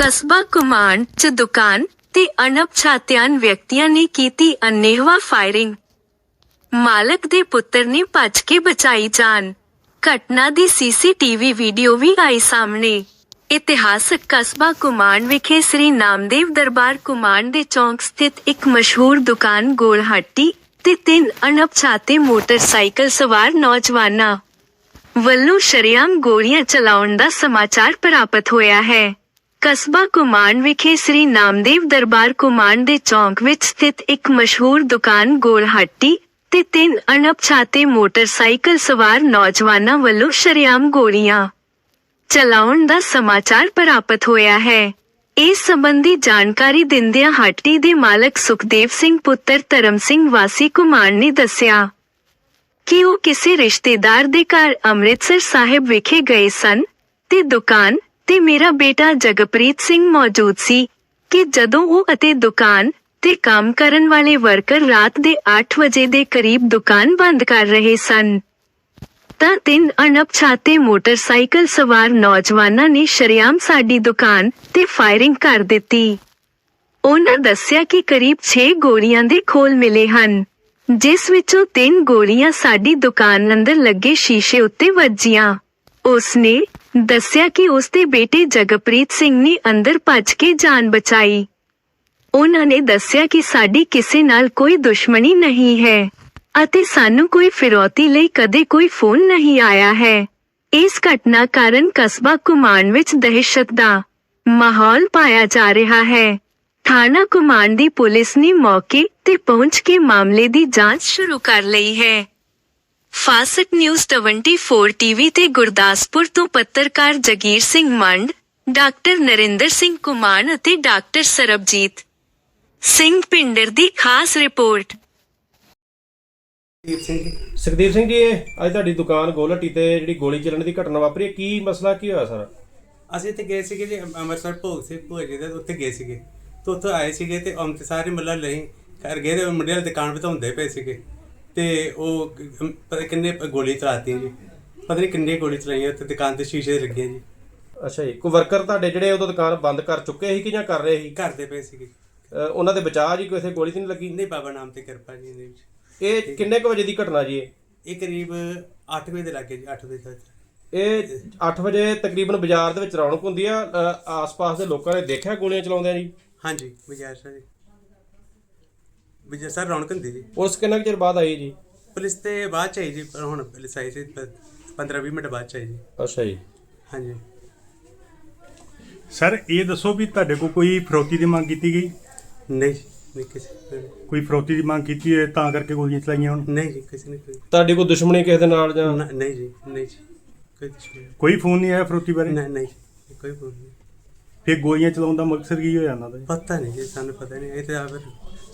ਕਸਬਾ ਕੁਮਾਨ ਚ ਦੁਕਾਨ ਤੇ ਅਣਪਛਾਤਿਆਂ ਵਿਅਕਤੀਆਂ ਨੇ ਕੀਤੀ ਅੰਨੇਹਵਾ ਫਾਇਰਿੰਗ ਮਾਲਕ ਦੇ ਪੁੱਤਰ ਨੇ ਭੱਜ ਕੇ ਬਚਾਈ ਜਾਨ। ਘਟਨਾ ਦੀ ਸੀਸੀਟੀਵੀ ਵੀਡੀਓ ਵੀ ਆਈ ਸਾਹਮਣੇ। ਇਤਿਹਾਸਕ ਕਸਬਾ ਕੁਮਾਨ ਵਿਖੇ ਸ੍ਰੀ ਨਾਮਦੇਵ ਦਰਬਾਰ ਕੁਮਾਨ ਦੇ ਚੌਂਕ ਸਥਿਤ ਇੱਕ ਮਸ਼ਹੂਰ ਦੁਕਾਨ ਗੋਲਹੱਟੀ ਤੇ ਤਿੰਨ ਅਣਪਛਾਤੇ ਮੋਟਰਸਾਈਕਲ ਸਵਾਰ ਨੌਜਵਾਨਾਂ ਵੱਲੋਂ ਸ਼ਰੇਆਮ ਗੋਲੀਆਂ ਚਲਾਉਣ ਦਾ ਸਮਾਚਾਰ ਪ੍ਰਾਪਤ ਹੋਇਆ ਹੈ। ਕਸਬਾ ਕੁਮਾਨ ਵਿਖੇ ਸ੍ਰੀ ਨਾਮਦੇਵ ਦਰਬਾਰ ਕੁਮਾਨ ਦੇ ਚੌਂਕ ਵਿੱਚ ਸਥਿਤ ਇੱਕ ਮਸ਼ਹੂਰ ਦੁਕਾਨ ਗੋਲਹੱਟੀ ਤੇ ਤਿੰਨ ਅਣਪਛਾਤੇ ਮੋਟਰਸਾਈਕਲ ਸਵਾਰ ਨੌਜਵਾਨਾਂ ਵੱਲੋਂ ਸ਼ਰੇਆਮ ਗੋਲੀਆਂ ਚਲਾਉਣ ਦਾ ਸਮਾਚਾਰ ਪ੍ਰਾਪਤ ਹੋਇਆ ਹੈ। ਇਸ ਸੰਬੰਧੀ ਜਾਣਕਾਰੀ ਦਿੰਦਿਆਂ ਹੱਟੀ ਦੇ ਮਾਲਕ ਸੁਖਦੇਵ ਸਿੰਘ ਪੁੱਤਰ ਧਰਮ ਸਿੰਘ ਵਾਸੀ ਕੁਮਾਰ ਨੇ ਦੱਸਿਆ ਕਿ ਉਹ ਕਿਸੇ ਰਿਸ਼ਤੇਦਾਰ ਦੇ ਘਰ ਅੰਮ੍ਰਿਤਸਰ ਸਾਹਿਬ ਵਿਖੇ ਗਏ ਸਨ ਤੇ ਦੁਕਾਨ ਤੇ ਮੇਰਾ ਬੇਟਾ ਜਗਪ੍ਰੀਤ ਸਿੰਘ ਮੌਜੂਦ ਸੀ ਕਿ ਜਦੋਂ ਉਹ ਅਤੇ ਦੁਕਾਨ ਤੇ ਕੰਮ ਕਰਨ ਵਾਲੇ ਵਰਕਰ ਰਾਤ ਦੇ 8 ਵਜੇ ਦੇ ਕਰੀਬ ਦੁਕਾਨ ਬੰਦ ਕਰ ਰਹੇ ਸਨ, ਤਾਂ ਤਿੰਨ ਅਣਪਛਾਤੇ ਮੋਟਰਸਾਈਕਲ ਸਵਾਰ ਨੌਜਵਾਨਾਂ ਨੇ ਸ਼ਰੇਆਮ ਸਾਡੀ ਦੁਕਾਨ ਤੇ ਫਾਇਰਿੰਗ ਕਰ ਦਿੱਤੀ। ਉਹਨਾਂ ਦੱਸਿਆ ਕਿ ਕਰੀਬ 6 ਗੋਲੀਆਂ ਦੇ ਖੋਲ ਮਿਲੇ ਹਨ, ਜਿਸ ਵਿੱਚੋਂ ਤਿੰਨ ਗੋਲੀਆਂ ਸਾਡੀ ਦੁਕਾਨ ਅੰਦਰ ਲੱਗੇ ਸ਼ੀਸ਼ੇ ਉੱਤੇ ਵੱਜੀਆਂ। ਉਸਨੇ ਦੱਸਿਆ ਕਿ ਉਸਦੇ ਬੇਟੇ ਜਗਪ੍ਰੀਤ ਸਿੰਘ ਨੇ ਅੰਦਰ ਭੱਜ ਕੇ ਜਾਨ ਬਚਾਈ। ਉਹਨਾਂ ਨੇ ਦੱਸਿਆ ਕਿ ਸਾਡੀ ਕਿਸੇ ਨਾਲ ਕੋਈ ਦੁਸ਼ਮਣੀ ਨਹੀਂ ਹੈ ਅਤੇ ਸਾਨੂੰ ਕੋਈ ਫਿਰੌਤੀ ਲਈ ਕਦੇ ਕੋਈ ਫੋਨ ਨਹੀਂ ਆਇਆ ਹੈ। ਇਸ ਘਟਨਾ ਕਾਰਨ ਕਸਬਾ ਕੁਮਾਨ ਵਿੱਚ ਦਹਿਸ਼ਤ ਦਾ ਮਾਹੌਲ ਪਾਇਆ ਜਾ ਰਿਹਾ ਹੈ। ਥਾਣਾ ਕੁਮਾਨ ਦੀ ਪੁਲਿਸ ਨੇ ਮੌਕੇ ਤੇ ਪਹੁੰਚ ਕੇ ਮਾਮਲੇ ਦੀ ਜਾਂਚ ਸ਼ੁਰੂ ਕਰ ਲਈ ਹੈ। ਫਾਸਟ ਨਿਊਜ਼ 24 ਟੀਵੀ ਤੇ ਗੁਰਦਾਸਪੁਰ ਤੋਂ ਪੱਤਰਕਾਰ ਜਗੀਰ ਸਿੰਘ ਮੰਡ ਡਾਕਟਰ ਨਰਿੰਦਰ ਸਿੰਘ ਕੁਮਾਨ ਅਤੇ ਡਾਕਟਰ ਸਰਬਜੀਤ ਸਿੰਘ ਪਿੰਡਰ ਦੀ ਖਾਸ ਰਿਪੋਰਟ। ਦੀਪ ਸਿੰਘ ਜੀ। ਸੁਖਦੀਪ ਸਿੰਘ ਜੀ ਇਹ ਅੱਜ ਤੁਹਾਡੀ ਦੁਕਾਨ ਗੋਲਹੱਟੀ ਤੇ ਜਿਹੜੀ ਗੋਲੀ ਚੱਲਣ ਦੀ ਘਟਨਾ ਵਾਪਰੀ ਹੈ ਕੀ ਮਸਲਾ ਕੀ ਹੋਇਆ ਸਰ? ਅਸੀਂ ਤੇ ਗਏ ਸੀਗੇ ਜੀ ਅੰਮ੍ਰਿਤਸਰ ਭੋਗ ਸੇ ਭੋਗ ਜੀ ਦੇ ਉੱਥੇ ਗਏ ਸੀਗੇ। ਤੇ ਉੱਥੋਂ ਆਏ ਸੀਗੇ ਤੇ ਅੰਮ੍ਰਿਤ ਸਾਰੇ ਮੱਲਾ ਲਈ ਕਰ ਗਏ ਤੇ ਮੁੰਡੇ ਵਾਲੀ ਦੁਕਾਨ ਬਤਾਉਂਦੇ ਪਏ ਸੀਗੇ। ਤੇ ਉਹ ਪਤਾ ਕਿੰਨੇ ਗੋਲੀ ਚਲਾਤੀਆਂ ਜੀ? ਪਤਾ ਨਹੀਂ ਕਿੰਨੇ ਗੋਲੀ ਚਲਾਈਆਂ ਤੇ ਦੁਕਾਨ ਤੇ ਸ਼ੀਸ਼ੇ ਲੱਗੀਆਂ ਜੀ। ਅੱਛਾ ਜੀ ਕੋਈ ਵਰਕਰ ਤੁਹਾਡੇ ਜਿਹੜੇ ਉਦੋਂ ਦੁਕਾਨ ਬੰਦ ਕਰ ਚੁੱਕੇ ਸੀ ਕਿ ਜਾਂ ਕਰ ਰਹੇ ਸੀ? ਘਰ ਦੇ ਪਏ ਸੀਗੇ। ਉਹਨਾਂ ਦੇ ਬਚਾਅ ਜੀ ਇੱਥੇ ਗੋਲੀ ਤਾਂ ਨਹੀਂ ਲੱਗੀ? ਨਹੀਂ ਬਾਬਾ ਨਾਮ ਤੇ ਕਿਰਪਾ ਜੀ ਦੇ ਵਿੱਚ। ਇਹ ਕਿੰਨੇ ਕੁ ਵਜੇ ਦੀ ਘਟਨਾ ਜੀ ਇਹ? ਇਹ ਕਰੀਬ 8 ਵਜੇ ਦੇ ਲੱਗੇ ਜੀ 8 ਵਜੇ ਤੱਕ। ਇਹ 8 ਵਜੇ ਤਕਰੀਬਨ ਬਾਜ਼ਾਰ ਦੇ ਵਿੱਚ ਰੌਣਕ ਹੁੰਦੀ ਆ ਆਸ-ਪਾਸ ਦੇ ਲੋਕਾਂ ਨੇ ਦੇਖਿਆ ਗੋਲੀਆਂ ਚਲਾਉਂਦਿਆਂ ਜੀ? ਹਾਂਜੀ ਸਰ ਜੀ। ਵਿਜੈ ਸਰ ਰੌਣਕ ਹੁੰਦੀ ਜੀ। ਪੁਲਿਸ ਕਿੰਨਾ ਕੁ ਚਿਰ ਬਾਅਦ ਆਈ ਜੀ? ਪੁਲਿਸ ਤੇ ਬਾਅਦ ਚ ਆਈ ਜੀ ਪਰ ਹੁਣ ਪੁਲਿਸ ਆਈ ਸੀ 15 20 ਮਿੰਟ ਬਾਅਦ ਚ ਆਈ ਜੀ। ਅੱਛਾ ਜੀ। ਹਾਂਜੀ। ਸਰ ਇਹ ਦੱਸੋ ਵੀ ਤੁਹਾਡੇ ਕੋਲ ਕੋਈ ਫਰੋਤੀ ਦੀ ਮੰਗ ਕੀਤੀ ਗਈ? ਨਹੀਂ ਜੀ, ਨਹੀਂ ਕਿਸੇ ਨੇ- ਕੋਈ ਫਰੋਤੀ ਦੀ ਮੰਗ ਕੀਤੀ ਹੈ ਤਾਂ ਕਰਕੇ ਗੋਲੀਆਂ ਚਲਾਈਆਂ ਹੁਣ? ਨਹੀਂ ਜੀ ਕਿਸੇ ਨੇ ਕੋਈ ਤੁਹਾਡੀ ਕੋਈ ਦੁਸ਼ਮਣੀ ਕਿਸੇ ਦੇ ਨਾਲ ਜਾਂ ਨਾ- ਨਹੀਂ ਜੀ ਨਹੀਂ ਜੀ ਕੋਈ ਦੁਸ਼ਮਣ ਕੋਈ ਫੋਨ ਨਹੀਂ ਆਇਆ ਫਰੋਤੀ ਬਾਰੇ? ਨਹੀਂ ਨਹੀਂ ਜੀ, ਕੋਈ ਫੋਨ ਨਹੀਂ। ਫਿਰ ਗੋਲੀਆਂ ਚਲਾਉਣ ਦਾ ਮਕਸਦ ਕੀ ਹੋਇਆ ਇਹਨਾਂ ਦਾ ਜੀ? ਪਤਾ ਨਹੀਂ ਜੀ ਸਾਨੂੰ ਪਤਾ ਨਹੀਂ। ਇਹ ਤਾਂ ਫਿਰ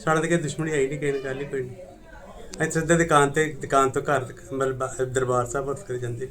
ਸਾਡੇ ਤੇ ਕੋਈ ਦੁਸ਼ਮਣੀ ਆਈ ਨਹੀਂ ਕਿਸੇ ਨੇ ਗੱਲ ਹੀ ਕੋਈ ਨਹੀਂ ਅਸੀਂ ਸਿੱਧੇ ਦੁਕਾਨ ਤੇ, ਦੁਕਾਨ ਤੋਂ ਘਰ ਤੱਕ, ਮਤਲਬ ਦਰਬਾਰ ਸਾਹਿਬ ਵਰਤ ਕਰ ਜਾਂਦੇ।